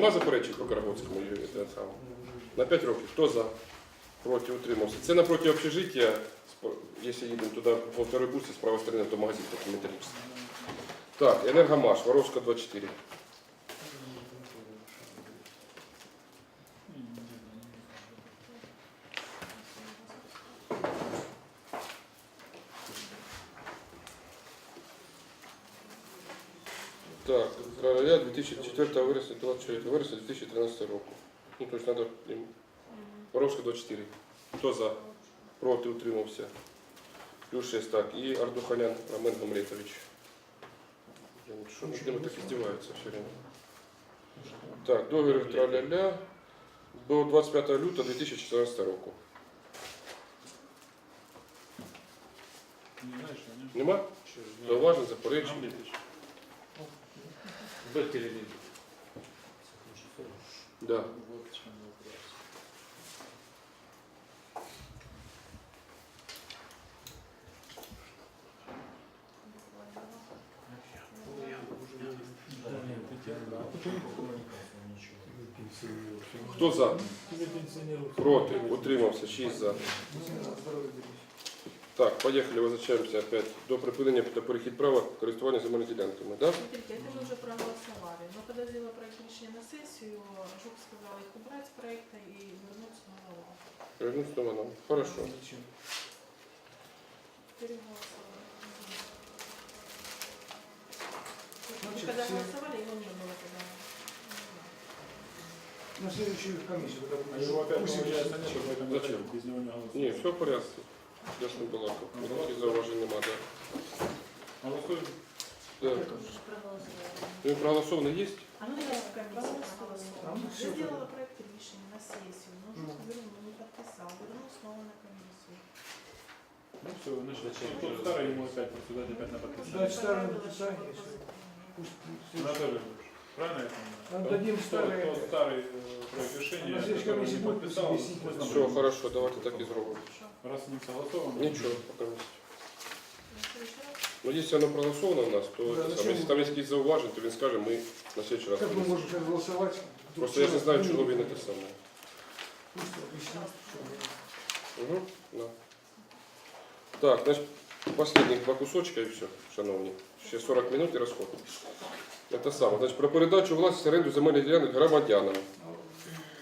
Нема заперечень по Карагоцькому Юрію те саме? На 5 років. Хто за? Проти утримався. Це напроти общежиття, якщо їдемо туди по второй з правої сторони, то магазин такий металічний. Так, Енергомаш, Воровська 24. Так, траля 2004 вересня, 24 вересня 2013 року. Ну, то есть надо їм. Воровська 24. Хто за? Проти утримався. Плюс 6, так. І Ардуханян Роман Гамлетович. Що над ними так издеваются все время? Так, договір траля-ля до 25 лютого 2014 року. Нема? Зауважень, заперечень? Гамлетович. Б телевизор. Да. Вот в чому вопрос. Хто за? Проти. Утримався. 6 за. Так, поїхали, визначаємося опять до припинення та перехід права користування земельними ділянками. Да? Смотрите, это мы уже проголосовали. Но когда сделала проект решения на сессию, Жук сказал их убрать с проекта и вернуть снова. Вернусь снова нам. Хорошо. Переголосовали. Мы Значит, когда все- голосовали, его не было тогда. На следующую комиссию, когда А його опять Пусть получается нет, поэтому Зачем? без него не голосуем. Ні, все в порядку. Ясно було. Ніяких зауважень нема, да. Голосуем. да. Він проголосований є? А ну я проголосовала. Я понятно. проект решения на сессию, но Жук вернул, не подписал. Вернул снова на комиссию. Ну все, значит, тот старый ему опять присудать опять на подписание. Да, старое Понравилось, написание, что всё. Пусть- пусть- Анатолий Ильич, правильно я понимаю? Отдадим Тот- старое. Тот старый э, проект решения, На следующей который комиссии не будет подписал, объяснить. пусть нам Все, будет. хорошо, давайте так і зробимо. Хорошо. Раз с ним согласовано. Нічого, поки не. На следующий раз? Ну, якщо воно проголосовано у нас, то Да, це саме. зачем? якщо там є якісь зауваження, то він скаже, ми на следующий раз. Как мы можем сейчас голосовать? Просто я ж не знаю, чого він те саме. Пусть объяснит, что Угу, да. Так, значить, останніх два кусочка і все, шановні. Ще 40 минут і розход. Це саме. Значить, про передачу власності оренду земельних ділянок громадянам.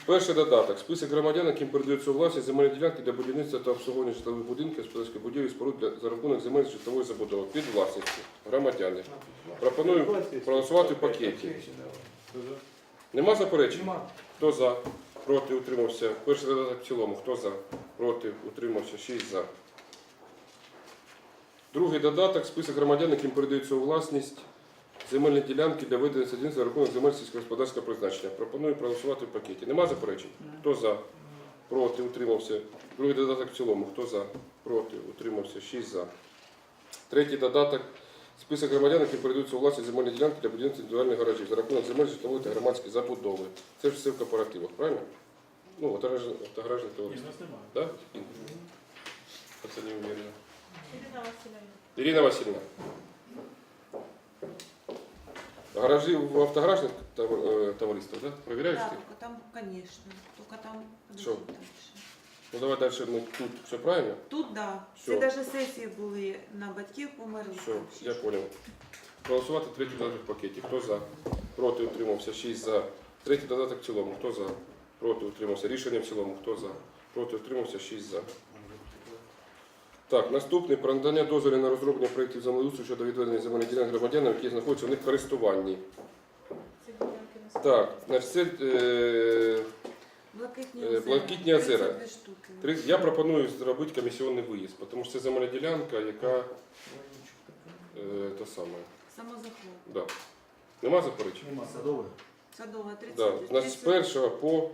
Перший додаток. Список громадян, яким передаються власність земельні ділянки для будівництва та обслуговування житлових будинків, господарських будівель і споруд для, за рахунок земель житлової забудови під власністю громадяни. Пропоную проголосувати в пакеті. Нема заперечень? Нема. Хто за? Проти утримався. Перший додаток в цілому. Хто за? Проти утримався. 6 за. Другий додаток. Список громадян, яким передаються у власність земельні ділянки для ведення садівництва за рахунок земель сільськогосподарського призначення. Пропоную проголосувати в пакеті. Нема заперечень? Хто за? Проти утримався. Другий додаток в цілому. Хто за? Проти утримався. 6 за. Третій додаток. Список громадян, які передаються у власність земельні ділянки для будівництва індивідуальних гаражів за рахунок земель житлової та громадської забудови. Це ж все в кооперативах, правильно? Ну, от гаражне Ні, нас немає. Да? Це не уверена. Ирина Васильевна. Ірина Васильівна. Гаражі в автогаражних товар- е, товариствах, да? Провіряєш Да, ти? только там, конечно, только там Що? дальше. Ну давай далі ми тут все правильно? Тут да. Всё. Це навіть сесії були на батьків померли. Все, я понял. Проголосувати третій додаток в пакеті. Хто за? Проти утримався. 6 за. Третій додаток в цілому. Хто за? Проти утримався. Рішення в цілому. Хто за? Проти утримався. 6 за. Так, наступний про надання дозволів на розроблення проєктів землеустрою щодо відведення земельних ділянок громадянам, які знаходяться у них в користуванні. Ділянки на Так, е, Блакитні Е, озера. Блакитні озера. 32 штуки. три- я пропоную зробити комісіонний виїзд, тому що це земельна ділянка, яка е, та саме. Самозахоп. Да. Нема заперечень? Нема. Садовый. Садова 30. Да. З першого по 32.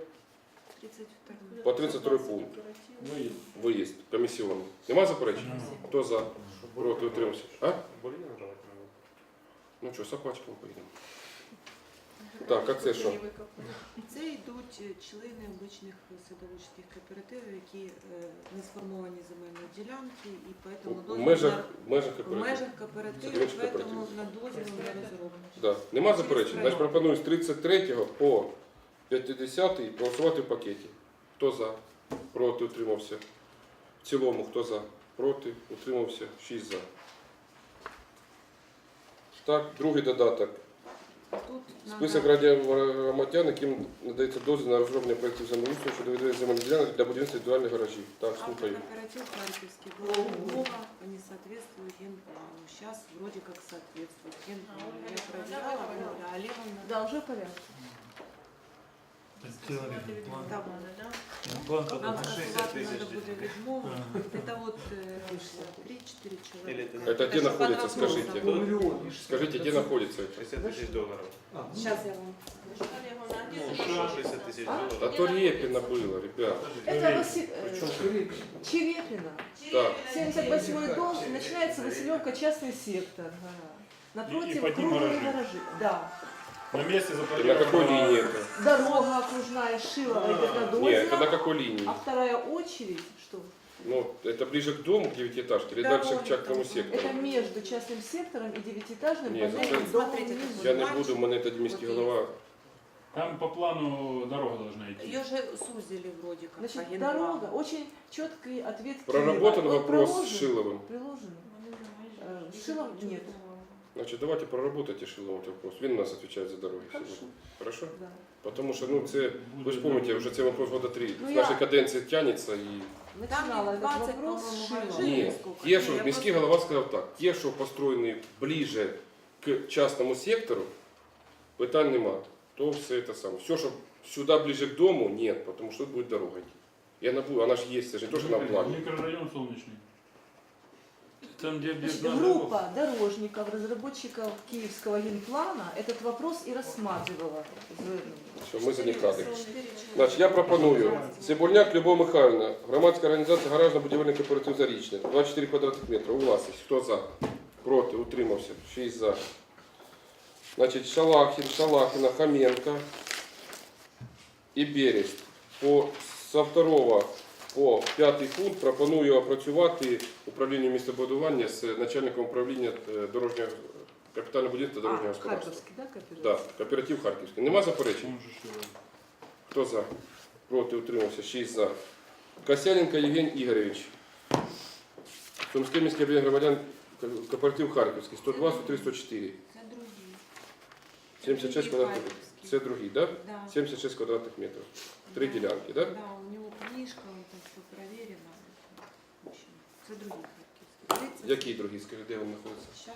По 32 пункт. Ну, виїзд комісіонний. Нема заперечень? Хто за? Проти утримався. А? Ну що, собачками поїдемо. Так, а це що? Це йдуть е, члени обичних садоводчих кооперативів, які е, не сформовані земельні ділянки, і поэтому В дозвіл межах, на- в межах в кооперативу. межах кооперативів, Садоводчих поэтому кооперативів. на дозвіл не розроблено. Да. Нема заперечень? Значить, пропоную з 33 по 50-й проголосувати в пакеті. Хто за? Проти утримався. В цілому хто за? Проти утримався. 6 за. Так, другий додаток. Тут Список громадян, яким надається дозвіл на розроблення проєктів землеустрою щодо відведення земельних ділянок для будівництва індивідуальних гаражів. Так, слухаю. Автокооператив Харьковский Львова, они соответствуют генплану. Сейчас вроде как соответствуют генплану. Я проверяла, Олеговна. Да, уже порядок. Там да? План Нам подачи. сказати 3-4 чоловіка. Это где находится, скажите? Скажите, где находится это? 60 тысяч долларов. Зараз я вам. Ну, а? а э, что 60 было, ребят. Это Черепина. Так. 78-й дом, начинается Василевка, частный сектор. Напротив, под ним гаражи. Да. На месте И на запланировано. какой линии это? Дорога окружная, Шилова идет на Нет, это на Дозина. какой линии? А вторая очередь, что? Ну, это ближе к дому, к девятиэтажке, или Дорога дальше к частному там. сектору? Это между частным сектором и девятиэтажным Нет, панельным это- домом Смотрите, внизу. как Я не буду, у мене тоді міський голова. Там по плану дорога должна идти. Ее же сузили вроде как по Значит, генплану. дорога, очень четкий ответ. Проработан Киева. Он вопрос с приложен? Шиловым. Приложен. Вони за межі. Э, Шилов нет. Значит, давайте проработайте Шиловым этот вопрос. Він у нас отвечает за дороги Хорошо. сьогодні. Хорошо? Да. Потому що, ну, це, ви ж пам'ятаєте, вже цей вопрос года три. Ну, З я- нашої каденції тягнеться і... Начинала їх этот 20, вопрос по-моему, с Шилова. гаражей. Ні, сколько? ті, Ні, що я міський просто- голова сказав так, ті, що построєні ближе к частному сектору, питань нема. То все це саме. Все, що сюди ближе к дому, нет, потому что тут будет дорога идти. И она будет, она же есть, это же не то, что на плане. Микрорайон солнечный. Там, где, где Значит, надо- группа дорожников, разработчиков Киевского генплана этот вопрос и рассматривала. Все, ми за них раді. Чотири Значить, я пропоную. Цибульняк Любов Михайлівна, громадська організація гаражно-будівельний кооператив Зарічне, 24 квадратних метри, у власність. Хто за? Проти, утримався, 6 за. Значить, Шалахін, Шалахіна, Хоменко і Берест. По, со второго по п'ятий пункт пропоную опрацювати управлінню містобудування з начальником управління е, дорожнього капітального будівництва та дорожнього А, господарства. Харьковский, да, кооператив? Да, кооператив Харківський. Нема заперечень? Хто за? Проти утримався. 6 за. Касяненко Євген Ігорович. Сумське міське об'єднання громадян кооператив Харківський. 102, 103, 104. Це другі. 76 квадратних. Це другий, да? Да. 76 квадратних метрів. Три Да. ділянки, да? Да, у него книжка, он там все проверено. Це другі харківські. Тридцять- Який другий, скажи, де він знаходиться?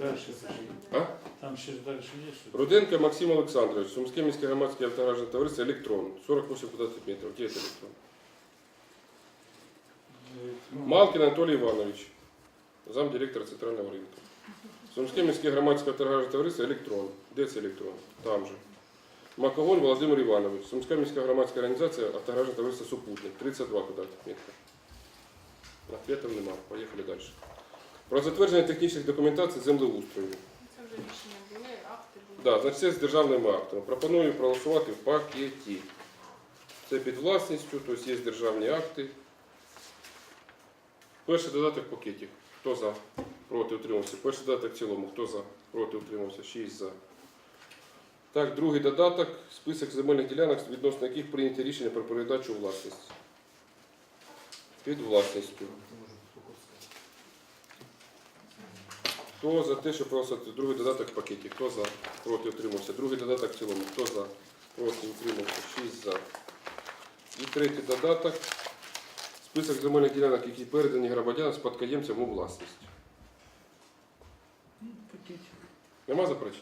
Дальше слушай. А? Там еще дальше есть что-то. Руденко Максим Олександрович, Сумське міське громадське автогаражне товариство Електрон. 48 квадратних метрів. Де це електрон? Малкин Анатолій Іванович, замдиректора центрального ринку. Сумське міське громадське торговельне товариство Електрон. Де це електрон? Там же. Макогон Володимир Іванович. Сумська міська громадська організація автогаражне товариство Супутник. 32 квадратних метри. Ответів нема. Поїхали далі. Про затвердження технічних документацій землеустрою. Це вже рішення були, акти були. Да, значить, це з державними актами. Пропоную проголосувати в пакеті. Це під власністю, тобто є державні акти. Перший додаток в пакеті. Хто за? Проти утримався. Перший додаток в цілому. Хто за? Проти утримався. 6 за. Так, другий додаток. Список земельних ділянок, відносно яких прийняті рішення про передачу у власність. Під власністю. Хто за те, щоб проголосувати другий додаток в пакеті? Хто за? Проти утримався. Другий додаток в цілому. Хто за? Проти утримався. 6 за. І третій додаток. Список земельних ділянок, які передані громадянам спадкоємцям у власність. Нема заперечень?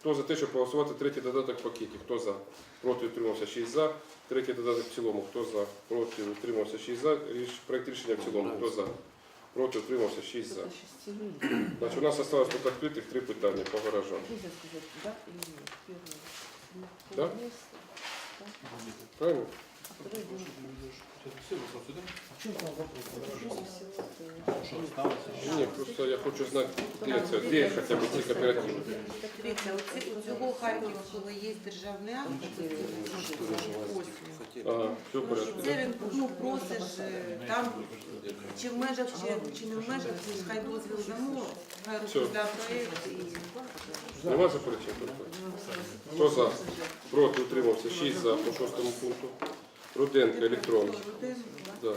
Хто за те, щоб проголосувати третій додаток в пакеті? Хто за? Проти утримався 6 за. Третій додаток в цілому. Хто за? Проти утримався 6 за. Проект рішення в цілому. Хто за? Проти утримався 6 за. Значить, у нас осталось тут відкритих три питання по гаражам. Да? Правильно? Ні, просто я хочу знати, де це, де хоча б ці кооперативи. Дивіться, оці- у цього Харківського є державний акт, це ось. Ага, все в порядку. Це він ну, просиш е, там, чи в межах, чи, чи не в межах, хай дозвіл дамо, хай розробляє проєкт і Нема заперечень? Хто за? Проти утримався. 6 за по шостому пункту. Руденко, электрон. Да.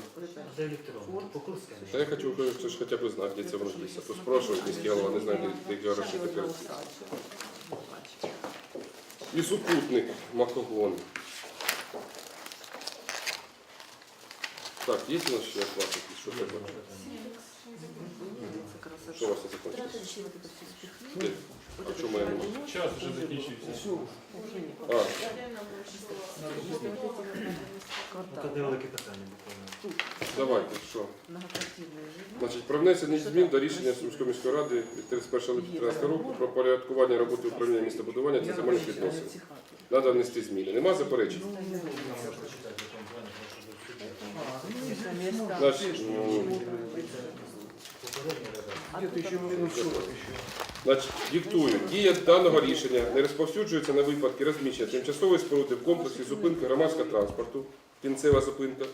Та я хочу що ж хоча б знати, де це воно десь. А то спрашивать міський голова, не знаю, де, де гроші тепер. І супутник Макогон. Так, є у нас ще оплати? Що треба? Що у вас це закончилось? Де? А не можу? Час уже закінчився. Все, А. Це велике питання буквально. давайте, що? Многоквартирные. Значить, про внесення змін до рішення Сумської міської ради від 31 липня 2013 року про порядкування роботи управління містобудування та земельних відносин. Треба внести зміни. Нема заперечень? Значить, ну, где-то еще минут 40 еще. Значить, диктую. Дія даного рішення не розповсюджується на випадки розміщення тимчасової споруди в комплексі зупинки громадського транспорту, кінцева зупинка,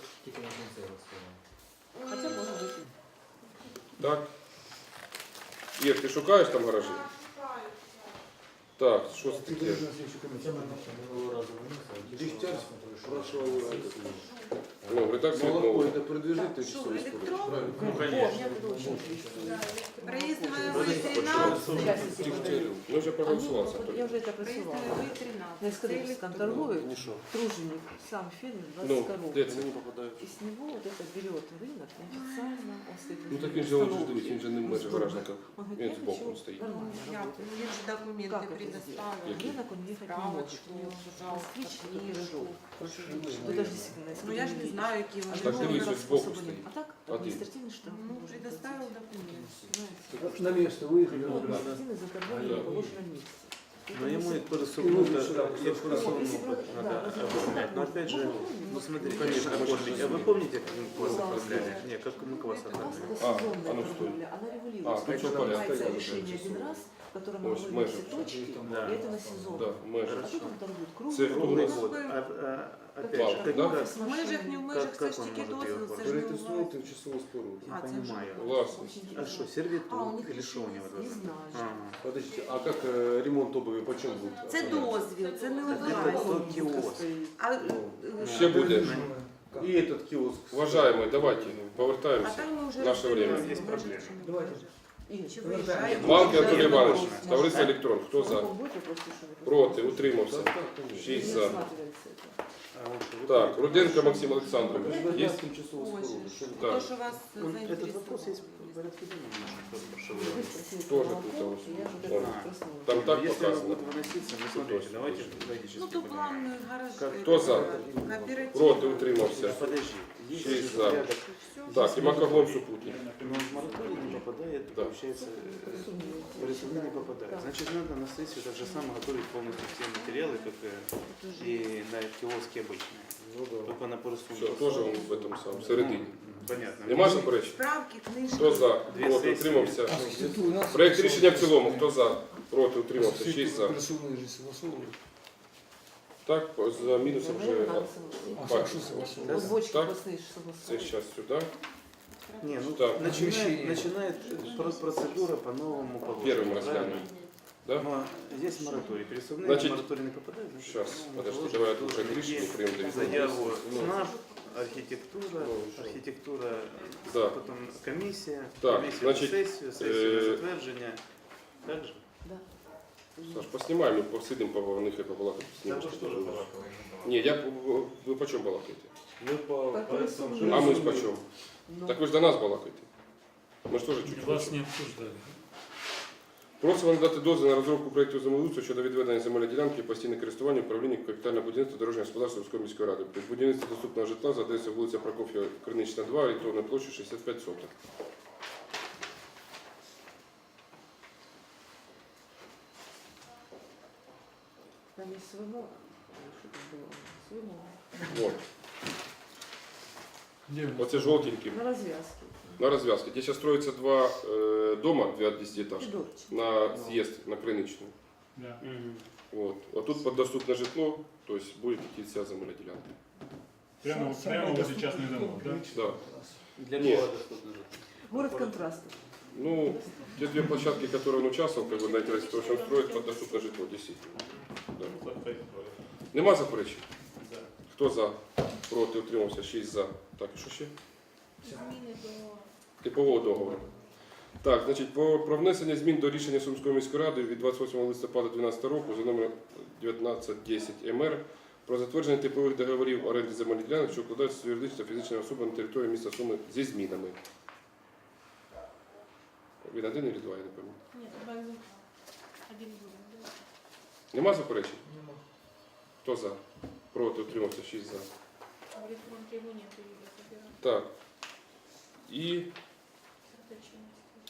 так? Ір, ти шукаєш там гаражі? Так, що це Ты таке? должен на следующую комиссию. Минулого разу виносили. Дегтярь спрашивал, Ну, в редакції молоко відмови. это продвижить що, тимчасовий спорт? електронно? Ну, конечно. Проїзд гаєвий 13, Дегтярю. Ми вже проголосували. Я Анатолій. уже это проїзд присылала. гаєвий На 13. Це Искрывском електронно. торгует Ну что, труженик, сам фермер, 20 Ну, коров. де они це? не попадают. И с него вот это берет рынок неофициально, он стоит Ну возле так він же он же установки. дивись, він же не в межах гаражника. Он говорит, Він я збоку ничего, стоїть. нормально Ну, як? работает. Ну, Він же документи Как это сделать? предоставив. Какие? Рынок он ехать не может. Справочку, У него пожалуйста, москвич и книжку. рыжок. Ну даже действительно, если Ну ты я ж не видишь. знаю, які А вони. Так ну, дивись, как ось збоку способа нет. стоїть. А так, А ты? административный штраф. Ну, можно предоставил платить. документ. Знаете. На место выехали. Ну, да. административный за торговлю Да. на положенном месте. Ну ему если- и пересувнуто, И сюда, я пересувну надо оформлять. Но опять же, ну смотри, конечно, оформить. А вы помните, как мы к вас оформляли? Не, как мы к вас У нас оформляли? это А, сезонная а ну, стой. торговля, она А, регулируется. тут всё в порядке. Принимается решение один раз, в котором мы Ось, говорим межи. все точки, Да. и это на сезон. Да, А межі. тут он торгует Це круглый круглий год. Вот, а, а, опять Вау, же, как, да? как, В межах, не в межах, Как- це как ж он тільки може дозвіл, його це ж не Перетиснул власність. тимчасовую споруду. я А, це понимаю. Власність. Очень А интересно. что, сервитут А, у них или что у него? Не знаю. Ага. Подождите, а как э, ремонт обуви почем будет? Це дозвіл, це не Это власність. тот киоск. А, е, Ще буде. И этот киоск. Вважаємо, давайте, а повертаємося. там ми вже Наше время. розберемося, Есть може, проблемы. чи не Давайте. може. Игорь, Чи виїжджаємо? Малки Анатолій Чи Іванович, не товариство електрон. Хто за? Потом будет вопрос, что вы Проти, утримався. Да, так, конечно. Шість Не за. рассматривается это. А вот вы Так, помните, Руденко Максим Олександрович. Є? Предлагаю тимчасовую Ось, споруду. Что вы- Так. то, що вас он- Этот вопрос есть заінтересувало. в порядке денежного, что Вы вы спросили Тоже про тут молоко, ось. и я же Вон. вот проснулась. Там так Если показано. будет выноситься, ну смотрите, ось, давайте ось. логически Ну, то понимаем. план гараж. Как- Хто за? Кооператив. Проти, утримався. А подожди, есть Шесть же за. порядок, Так, і Макогон супутник. но в мораторий не попадает, Да. получается, э, в рисунок не попадает. Значит, надо на сессию так же самое готовить полностью все материалы, как э, и на киоске обычные. Ну да. Только на Все, порисунку. теж він в этом самому, всередині. Понятно. Нема заперечень? Справки, книжки. Хто за? Дві Проти, сесії. утримався. А архитектура у нас... Проект рішення в цілому. Хто за? Проти, утримався. 6 за. Пересувные же согласовывают. Так, по- за мінусом вже Наверное, надо А согласиться. как что согласовывают? Вот бочки Так. постные же це согласовывают. зараз сюди. Не, ну Так. начинает, Помещение. начинает про- процедура по новому положению. Первым правильно? разглянем. Да? Но здесь мораторий. Пересувные Значит, мораторий не попадает. значит, Сейчас, по-новому подожди, положению давай я должен тут уже рішення идти приймемо до Заяву Ну, СНАП, архитектура, Ну, що? архитектура, Да. потом комісія, Так, комісія значить, на сесію, сесію е, на затвердження. Так же? Да. Саш, поснімаємо, ми посидимо, по них і побалакати. Знімемо, що теж буде. Ні, я, по- ви по чому балакаєте? Мы по По пересувним. А ми ж по чому? Ну, Так ви ж до нас балакаєте. Ми ж теж чуть Вас не обсуждали. Просимо надати дозвіл на розробку проєкту землеустрою щодо відведення земельної ділянки постійне користування управління капітального будівництва дорожнього господарства Сумської міської ради. Під будівництво доступного житла за адресою вулиця Прокоф'я, Кринична 2, орієнтовна площа 65 соток. Там мол. Что там было? Свой мол. Вот. Оце жовтеньким. На развязке. На развязке. Где сейчас строится два э, дома, две десятиэтажки, Федорчик. на съезд, на Криничную. Да. Вот. А тут под доступное житло, то есть будет идти вся земельная делянка. Прямо, прямо возле частных домов, да? Да. Для Нет. кого доступно? Город контрастов. Ну, те две площадки, которые он участвовал, как бы на этой то, что он строит под доступное житло, действительно. Да. Нема заперечень? Да. Хто за? Проти, утримався, 6 за. Так, що ще? Зміни до Типового договору. Так, значить, про, про внесення змін до рішення Сумської міської ради від 28 листопада 2012 року за номером 1910 МР про затвердження типових договорів оренди земельних ділянок, що вкладаються з юридичними та фізичними особами на території міста Суми зі змінами. Він один чи два, я не пам'ятаю. Ні, два екземпляри. Один буде. да. Нема заперечень? Нема. Хто за? Проти, утримався, 6 за. Так. І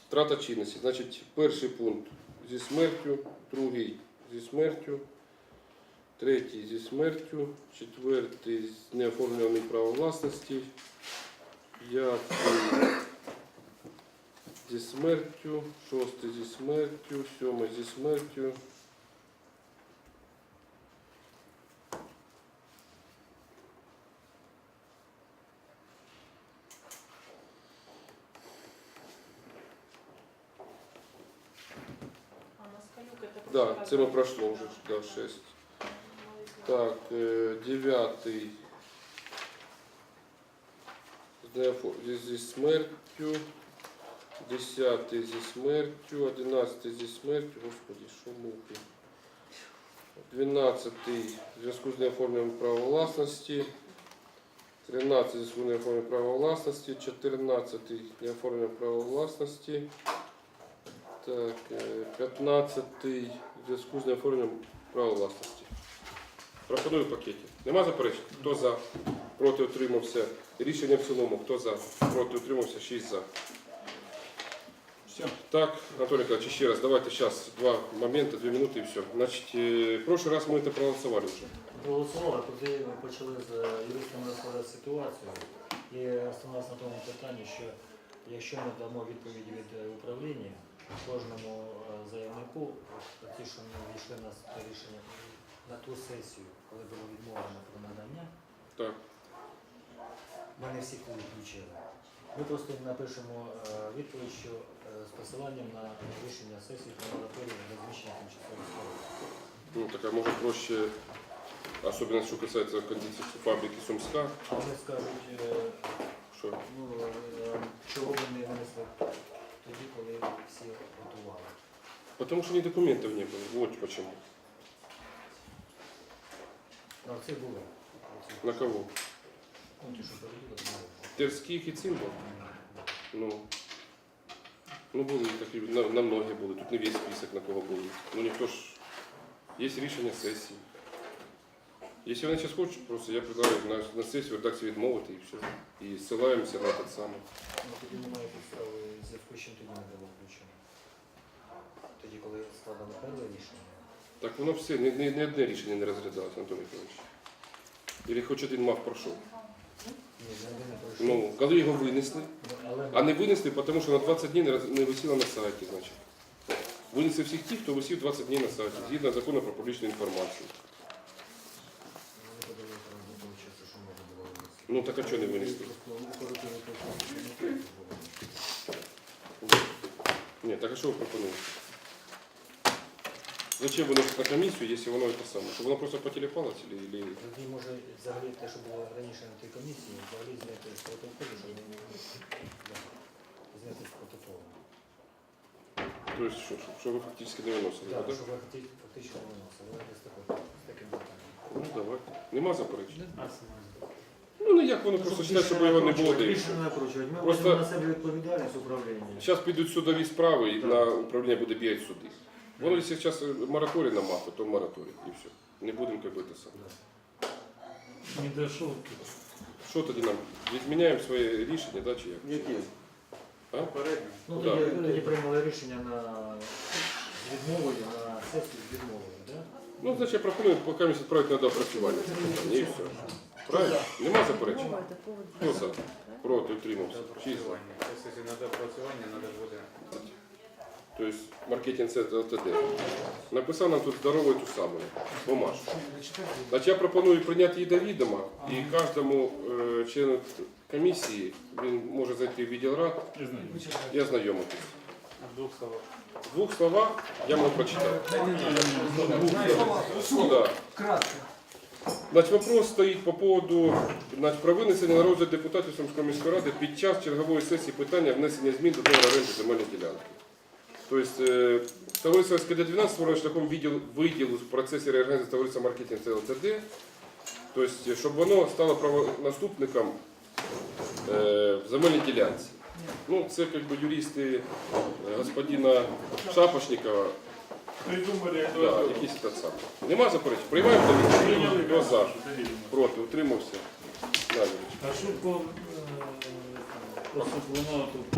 Втрата чинності. Значить, перший пункт зі смертю, другий зі смертю, третій зі смертю, четвертий з неоформленим правом власності, п'ятий зі смертю, шостий зі смертю, сьомий зі смертю. А Москалюк это Да, це ми пройшло вже, да, шесть. Так, е, дев'ятий з неофо- зі, зі смертю, десятий зі смертю, одинадцятий зі смертю, господи, що мухи. Дванадцятий в зв'язку з неоформленням права власності. 13 зв'язку з неоформленням права власності, 14 неоформленням права власності. Так, е, 15 в зв'язку з неоформленням права власності. Пропоную в пакеті. Нема заперечень? Хто за? Проти утримався. Рішення в цілому. Хто за? Проти утримався. 6 за. Все. Так, Анатолий Николаевич, ще раз, давайте сейчас два момента, две минуты и все. Значит, э, в прошлый раз мы это проголосовали уже. Голосували, тоді ми почали з юристами розглядати ситуацію і остановилися на тому питанні, що якщо ми дамо відповідь від е, управління кожному е, заявнику, ті, що ми війшли на рішення на ту сесію, коли було відмовлено про надання, Так. ми не всіх туди включили. Ми просто напишемо е, відповідь, що е, з посиланням на рішення сесії про мораторію на розміщення тимчасових споруд. Ну, такая, может, проще, особенно, что касается кондиций фабрики Сумска, А вони скажуть, что Ну, чого ви не винесли тоді, коли всі готували? Потому что ни документов не было. Вот почему. Ну, це були. Оці, На кого? Ну, ті, що перевірили, були. Терських і Цимбал? Ну, ну були такі, на, на многі були. Тут не весь список на кого були. Ну ніхто ж. Є рішення сесії. Якщо вони зараз хочуть, просто я предлагаю на, на сесію редакцію відмовити і все. І ссилаємося на те саме. Ну, тоді немає підстави, зв'язку з чим тоді не було включено. Тоді, коли складали перше рішення. Так воно все, ні, ні, ні одне рішення не розглядалося, Антон Миколаївич. Или хоч один мав пройшов. Ні, не один не пройшов. Ну, коли його винесли, Ну, але а не винесли, тому що на 20 днів не, роз- не висіло на сайті, значить. Винесли всіх тих, хто висів 20 днів на сайті, згідно закону про публічну інформацію. вони подали там до того часу, що можна було винести. Ну так а чого не не було. Ні, так а що ви пропонуєте? Зачем виносити на комісію, якщо воно те саме? Щоб воно просто потелепалось? Или, или... Тоді може взагалі те, що було раніше на тій комісії, взагалі зняти з протоколу, щоб не да, зняти з протоколу. Тобто, що, що, що ви фактично не виносили, Так, так? щоб ви факти- фактично виносили. Давайте з таким, з таким питанням. Ну, давайте. Нема заперечень? А, Ну, не як воно просто вважає, щоб його не було де. Більше накручувати. Ми Просто- на себе відповідальність управління. Зараз підуть судові справи, і на управління буде бігати суди. Воно, якщо зараз мораторій на МАФи, то мораторій, і все. Не будемо саме. Не дошел. Що тоді нам? Відміняємо своє рішення, да, чи як? Які? А? Попередньо. Ну, Да. тоді, тоді приймали рішення на з відмовою, на сесію з відмовою, так? Ну, значить, я пропоную поки відправити на доопрацювання. це питання, І все. Правильно? Нема заперечень? Мова это повод Хто за? Проти, утримався. Шість за. Тобто, на доопрацювання, треба буде То есть маркетинг центр ЛТД. Написав нам тут здорову ту саму бумажку. Значить, я пропоную прийняти її до відома і кожному е, члену комісії він може зайти в відділ рад Я знаю. і ознайомитись. в двох словах. В двох словах я можу прочитати. Ну, да. Кратко. Значить, вопрос стоїть по поводу значить, про винесення на розгляд депутатів Сумської міської ради під час чергової сесії питання внесення змін до договору оренди земельної ділянки. Тобто, е, товариство СКД-12 створено шляхом виділу в процесі реорганізації товариства маркетинг ЛТД, тобто, щоб воно стало правонаступником е, в земельній ділянці. Ну, це як би юристи е, господина Шапошникова, Придумали, да, якісь так само. Нема заперечень? Приймаємо до? Прийняли, Хто за? Проти, утримався. Далі. А що по, е, воно тут